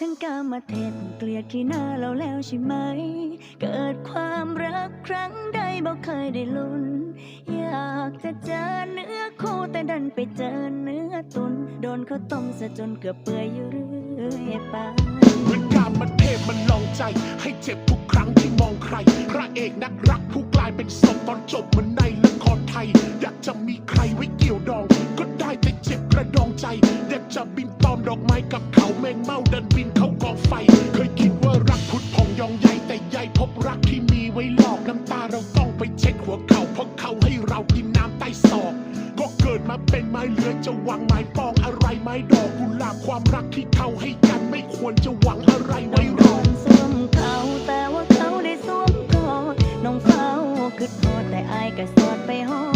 ทั้งกามเทศเกลียดขี้หน้าเราแล้วใช่ไหม เกิดความรักครั้งใดบอกเคยได้ลุ้น อยากจะเจอเนื้อคู่แต่ดันไปเจอเนื้อตุน โดนเขาต้มซะจนเกือบเปื่อยอยู่เรื่อยไปมือนกามมันเทพมันลองใจ ให้เจ็บทุกครั้งที่มองใคร พระเอกนักรักผู้กลายเป็นศพตอนจบเหมือนในละครไทย อยากจะมีใคร เคยคิดว่ารักพุดพองยองใหญ่แต่ใหญ่พบรักที่มีไว้หลอกน้ำตาเราต้องไปเช็ดหัวเขาเพราะเขาให้เรากินน้ำใต้ศอก ก็เกิดมาเป็นไม้เลื้อยจะหวังไม้ปองอะไรไม้ดอกกุหลาบความรักที่เขาให้กันไม่ควรจะหวังอะไรไว้รองสวมเขาแต่ว่าเขาได้สวมกอดน้องเฝ้าคิดฮอดแต่อายก็สอดไปฮอ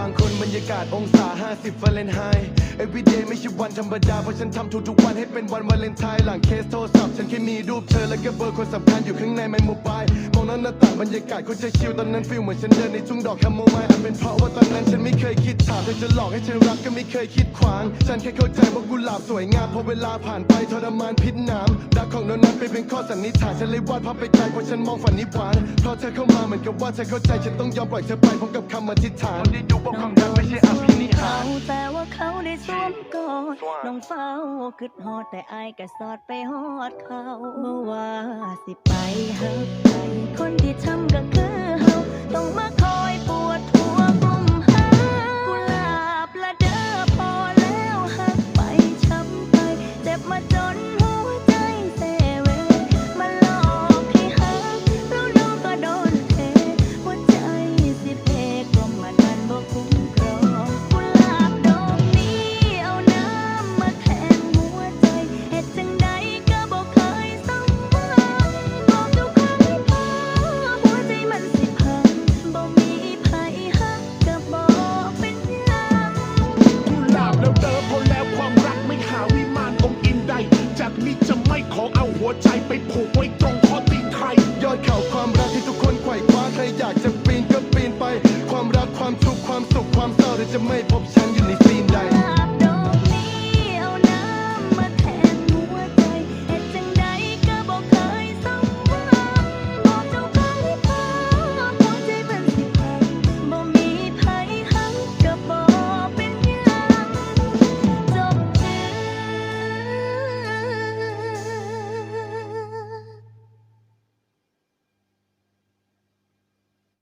บางคนบรรยากาศองศา 50ฟาเรนไฮต์ everyday ไม่ใช่วันธรรมดา เพราะฉันทำทุกๆวันให้เป็นวันวาเลนไทน์หลังเคสโทรศัพท์ มีรูปเธอและก็เบอร์คนสำคัญอยู่ข้างในไมโมบายมองนั้นหน้าต่างบรรยากาศคนจะชิลตอนนั้นฟิลเหมือนฉันเดินในทุ่งดอกแคมโมไมล์อาจเป็นเพราะว่าตอนนั้นฉันไม่เคยคิดถามเธอจะหลอกให้ฉันรักก็ไม่เคยคิดขวาง ฉันแค่เข้าใจว่ากุหลาบสวยงามพอเวลาผ่านไปทรมานพิษหนามรักของเรานั้นเป็นเพียงข้อสันนิษฐานฉันเลยวาดภาพไปไกลเพราะฉันมองฝันนิพพานเพราะเธอเข้ามาเหมือนกับว่าเธอเข้าใจฉันต้องยอมปล่อยเธอไปพร้อมกับคำอธิษฐานได้ดูว่าความรักไม่ใช่อภินิหารแต่ว่าเขาได้สวมกอดน้องเฝ้าคิดฮอดแต่อายก็สอดไปฮอดเขาว่าสิไปหักไปคนที่ทำก็คือเฮาต้องมาคอย จากนี้จะไม่ขอเอาหัวใจไปผูกไว้ตรงข้อตีใคร ยอดข่าวความรักที่ทุกคนไขว่คว้าใครอยากจะปีนก็ปีนไป ความรักความทุกข์ความสุขความเศร้าแต่จะไม่พบ